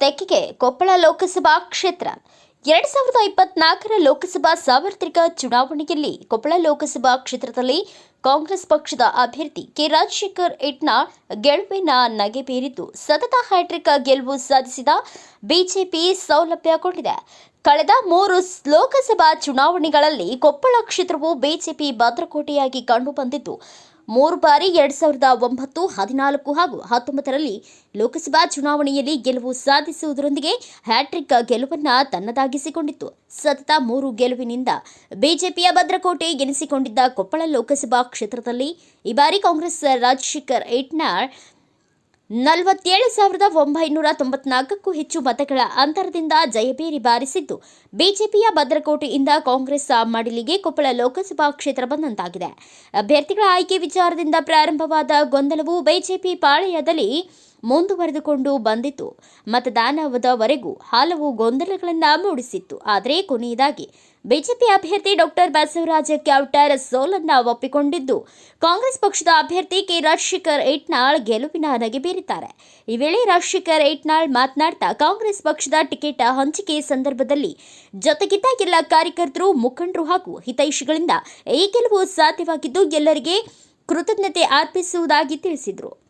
ತೆಕ್ಕೆಗೆ ಕೊಪ್ಪಳ ಲೋಕಸಭಾ ಕ್ಷೇತ್ರ. ಎರಡ್ ಸಾವಿರದ ಇಪ್ಪತ್ನಾಲ್ಕರ ಲೋಕಸಭಾ ಸಾರ್ವತ್ರಿಕ ಚುನಾವಣೆಯಲ್ಲಿ ಕೊಪ್ಪಳ ಲೋಕಸಭಾ ಕ್ಷೇತ್ರದಲ್ಲಿ ಕಾಂಗ್ರೆಸ್ ಪಕ್ಷದ ಅಭ್ಯರ್ಥಿ ಕೆ. ರಾಜಶೇಖರ್ ಇಟ್ನ ಗೆಲುವಿನ ನಗೆ ಬೀರಿದ್ದು ಸತತ ಹ್ಯಾಟ್ರಿಕ್ ಗೆಲುವು ಸಾಧಿಸಿದ ಬಿಜೆಪಿ ಸೌಲಭ್ಯಗೊಂಡಿದೆ. ಕಳೆದ ಮೂರು ಲೋಕಸಭಾ ಚುನಾವಣೆಗಳಲ್ಲಿ ಕೊಪ್ಪಳ ಕ್ಷೇತ್ರವು ಬಿಜೆಪಿ ಭದ್ರಕೋಟೆಯಾಗಿ ಕಂಡುಬಂದಿದ್ದು ಮೂರು ಬಾರಿ ಎರಡ್ ಸಾವಿರದ ಒಂಬತ್ತು, ಹದಿನಾಲ್ಕು ಹಾಗೂ ಹತ್ತೊಂಬತ್ತರಲ್ಲಿ ಲೋಕಸಭಾ ಚುನಾವಣೆಯಲ್ಲಿ ಗೆಲುವು ಸಾಧಿಸುವುದರೊಂದಿಗೆ ಹ್ಯಾಟ್ರಿಕ್ ಗೆಲುವನ್ನು ತನ್ನದಾಗಿಸಿಕೊಂಡಿತ್ತು. ಸತತ ಮೂರು ಗೆಲುವಿನಿಂದ ಬಿಜೆಪಿಯ ಭದ್ರಕೋಟೆ ಎನಿಸಿಕೊಂಡಿದ್ದ ಕೊಪ್ಪಳ ಲೋಕಸಭಾ ಕ್ಷೇತ್ರದಲ್ಲಿ ಈ ಬಾರಿ ಕಾಂಗ್ರೆಸ್ ರಾಜಶೇಖರ್ ಇಟ್ನಾಳ್ ನಲವತ್ತೇಳು ಸಾವಿರದ ಒಂಬೈನೂರ ತೊಂಬತ್ನಾಲ್ಕಕ್ಕೂ ಹೆಚ್ಚು ಮತಗಳ ಅಂತರದಿಂದ ಜಯಭೇರಿ ಬಾರಿಸಿದ್ದು, ಬಿಜೆಪಿಯ ಭದ್ರಕೋಟೆಯಿಂದ ಕಾಂಗ್ರೆಸ್ ಮಡಿಲಿಗೆ ಕೊಪ್ಪಳ ಲೋಕಸಭಾ ಕ್ಷೇತ್ರ ಬಂದಂತಾಗಿದೆ. ಅಭ್ಯರ್ಥಿಗಳ ಆಯ್ಕೆ ವಿಚಾರದಿಂದ ಪ್ರಾರಂಭವಾದ ಗೊಂದಲವು ಬಿಜೆಪಿ ಪಾಳೆಯದಲ್ಲಿ ಮುಂದುವರೆದುಕೊಂಡು ಬಂದಿತ್ತು ಮತದಾನದವರೆಗೂ ಹಲವು ಗೊಂದಲಗಳನ್ನು ಮೂಡಿಸಿತ್ತು. ಆದರೆ ಕೊನೆಯದಾಗಿ ಬಿಜೆಪಿ ಅಭ್ಯರ್ಥಿ ಡಾಕ್ಟರ್ ಬಸವರಾಜ ಕ್ಯಾವ್ಟರ್ ಸೋಲನ್ನ ಒಪ್ಪಿಕೊಂಡಿದ್ದು, ಕಾಂಗ್ರೆಸ್ ಪಕ್ಷದ ಅಭ್ಯರ್ಥಿ ಕೆ. ರಾಜಶೇಖರ್ ಏಟ್ನಾಳ್ ಗೆಲುವಿನ ಬೀರಿದ್ದಾರೆ. ಈ ವೇಳೆ ರಾಜಶೇಖರ್ ಏಟ್ನಾಳ್ ಮಾತನಾಡ್ತಾ ಕಾಂಗ್ರೆಸ್ ಪಕ್ಷದ ಟಿಕೆಟ್ ಹಂಚಿಕೆ ಸಂದರ್ಭದಲ್ಲಿ ಜೊತೆಗಿದ್ದ ಎಲ್ಲ ಕಾರ್ಯಕರ್ತರು, ಮುಖಂಡರು ಹಾಗೂ ಹಿತೈಷಿಗಳಿಂದ ಈ ಗೆಲುವು ಸಾಧ್ಯವಾಗಿದ್ದು ಎಲ್ಲರಿಗೆ ಕೃತಜ್ಞತೆ ಅರ್ಪಿಸುವುದಾಗಿ ತಿಳಿಸಿದರು.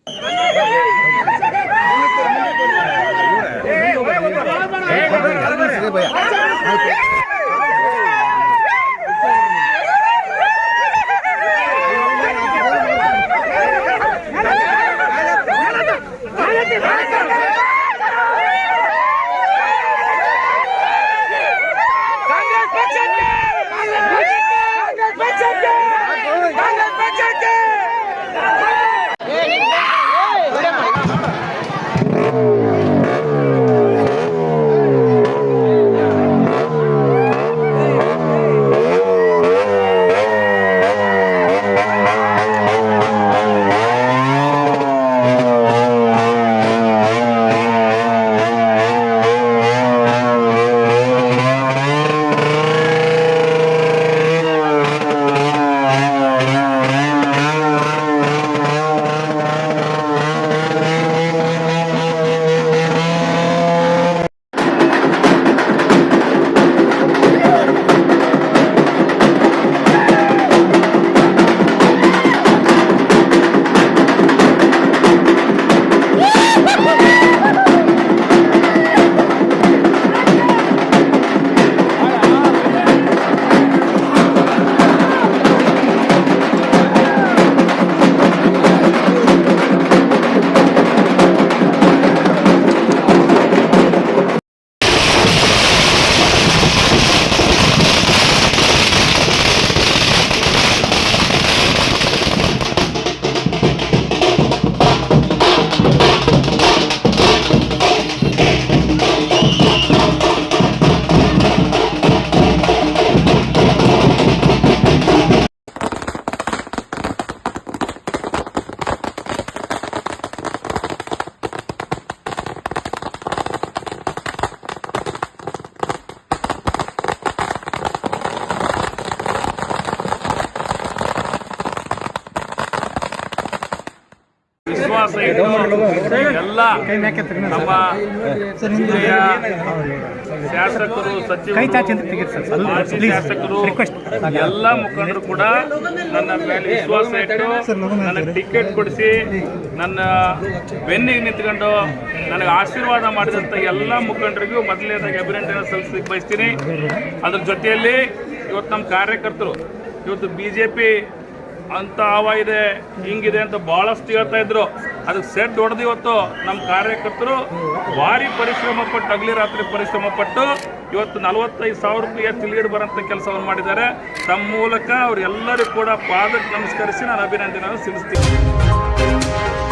ಕಾಂಗ್ರೆಸ್ ಇಟ್ಟು ಎಲ್ಲ ನಮ್ಮ ಜಿಲ್ಲೆಯ ಶಾಸಕರು ಸಚಿವರು ಮಾಜಿ ಶಾಸಕರು ಎಲ್ಲ ಮುಖಂಡರು ಕೂಡ ನನ್ನ ಮೇಲೆ ವಿಶ್ವಾಸ ಇಟ್ಟು ನನಗೆ ಟಿಕೆಟ್ ಕೊಡಿಸಿ ನನ್ನ ಬೆನ್ನಿಗೆ ನಿಂತ್ಕೊಂಡು ನನಗೆ ಆಶೀರ್ವಾದ ಮಾಡಿದಂಥ ಎಲ್ಲ ಮುಖಂಡರಿಗೂ ಮೊದಲನೇದಾಗಿ ಅಭಿನಂದನೆ ಸಲ್ಲಿಸಲಿಕ್ಕೆ ಬಯಸ್ತೀನಿ. ಅದ್ರ ಜೊತೆಯಲ್ಲಿ ಇವತ್ತು ನಮ್ಮ ಕಾರ್ಯಕರ್ತರು ಇವತ್ತು ಬಿ ಜೆ ಪಿ ಅಂತ ಹವ ಇದೆ, ಹಿಂಗಿದೆ ಅಂತ ಬಹಳಷ್ಟು ಹೇಳ್ತಾ ಇದ್ರು. ಅದಕ್ಕೆ ಸೆಟ್ ಹೊಡೆದು ಇವತ್ತು ನಮ್ಮ ಕಾರ್ಯಕರ್ತರು ಭಾರಿ ಪರಿಶ್ರಮ ಪಟ್ಟು, ಹಗಲಿ ರಾತ್ರಿ ಪರಿಶ್ರಮ ಪಟ್ಟು ಇವತ್ತು ನಲವತ್ತೈದು ಸಾವಿರ ರೂಪಾಯಿ ತಿಳಿಯಡ್ ಬರೋಂಥ ಕೆಲಸವನ್ನು ಮಾಡಿದ್ದಾರೆ. ತಮ್ಮ ಮೂಲಕ ಅವರೆಲ್ಲರಿಗೂ ಕೂಡ ಪಾದಕ್ಕೆ ನಮಸ್ಕರಿಸಿ ನಾನು ಅಭಿನಂದನೆಯನ್ನು ಸಲ್ಲಿಸ್ತೀನಿ.